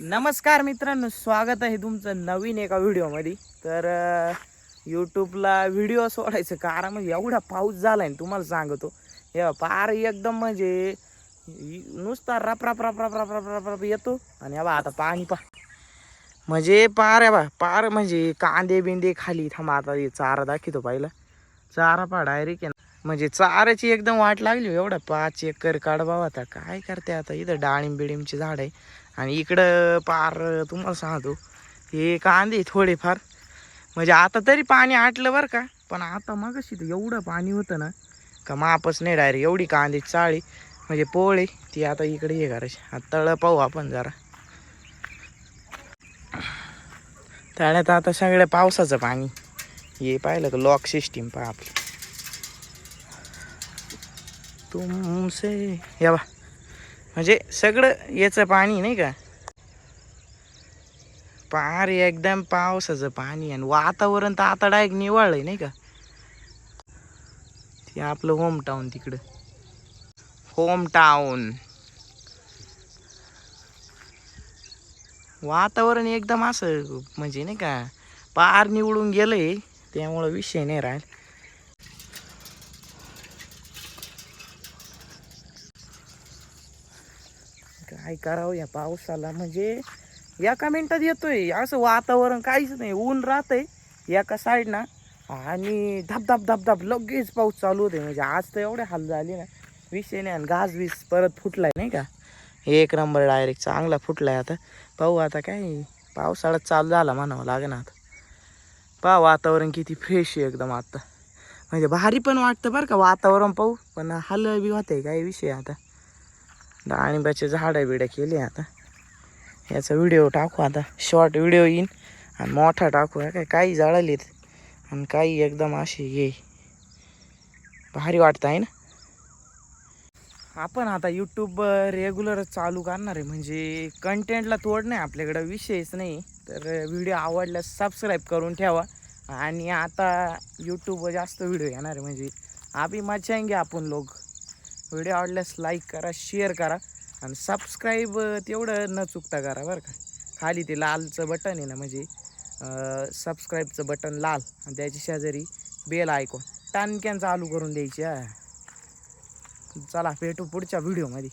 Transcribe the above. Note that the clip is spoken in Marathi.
नमस्कार मित्रांनो स्वागत आहे तुमचं नवीन एका व्हिडिओमध्ये. तर यूट्यूबला व्हिडिओ सोडायचं कारण म्हणजे एवढा पाऊस झाला आहे तुम्हाला सांगतो हे पार एकदम म्हणजे नुसता रप रप रप रप रप रप रप रप येतो. आणि बा आता पाणी पा म्हणजे पार आहे बा पार म्हणजे कांदे बिंदे खाली थांबा आता चारा दाखवतो पाहिला. चारा पा डायरेक्ट आहे ना. म्हणजे चाराची एकदम वाट लागली हो, एवढा पाच एकर काढवा आता काय करते आता? इथं डाळिंब बिळिंबची झाड आहे. आणि इकडं पार तुम्हाला सांगतो हे कांदे थोडेफार. म्हणजे आता तरी पाणी आटलं बरं का पण आता मग एवढं पाणी होतं ना का मापच नाही डायरेक्ट एवढी कांदे चाळी म्हणजे पोळे ती आता इकडे हे करायची. आता तळ पाहू आपण जरा. तळ्यात आता सगळ्या पावसाचं पाणी. हे पाहिलं का लॉक सिस्टीम पहा आपली. तुमसे या बा. म्हणजे सगळं याचं पाणी नाही का? पार एकदम पावसाचं पाणी आणि वातावरण तर आता डायरेक्ट निवाळलंय नाही का? ते आपलं होम टाऊन तिकडं. होम टाऊन वातावरण एकदम असं म्हणजे नाही का? पार निवडून गेलंय त्यामुळं विषय नाही राहील. काय करावं या पावसाला? म्हणजे एका मिनिटात येतोय. असं वातावरण काहीच नाही. ऊन राहतंय एका साईडनं. आणि धब धब धब धब लगेच पाऊस चालू होते म्हणजे आज तर एवढे हाल झाले ना. विषय नाही आणि गाज वीज परत फुटलाय नाही का? एक नंबर डायरेक्ट चांगला फुटलाय आता. पाहू आता काय पावसाळा चालू झाला म्हणावं लागेल आता. पहा वातावरण किती फ्रेश आहे एकदम आता. म्हणजे भारी पण वाटतं बरं का वातावरण पाहू. पण हल बी होते काय विषय आता. डाळिंबाचे झाडं बिडं केले आता. याचा व्हिडिओ टाकू आता. शॉर्ट व्हिडिओ येईन. आणि मोठा टाकू. हा काय काही जाळलीत. आणि काही एकदम अशी ये भारी वाटतं आहे ना? आपण आता यूट्यूब रेग्युलर चालू करणार आहे. म्हणजे कंटेंटला तोड नाही आपल्याकडं विषयच नाही. तर व्हिडिओ आवडल्यास सबस्क्राईब करून ठेवा. आणि आता यूट्यूबवर जास्त व्हिडिओ येणार आहे. म्हणजे अभी मचाएंगे आपण लोक. व्हिडिओ आवडल्यास लाईक करा शेअर करा आणि सबस्क्राईब तेवढं न चुकता करा बरं का. खाली ते लालचं बटन आहे ना म्हणजे सबस्क्राईबचं बटन लाल आणि त्याच्या शेजारी बेल ऐकून टानक्यान चालू करून द्यायची चला भेटू पुढच्या व्हिडिओमध्ये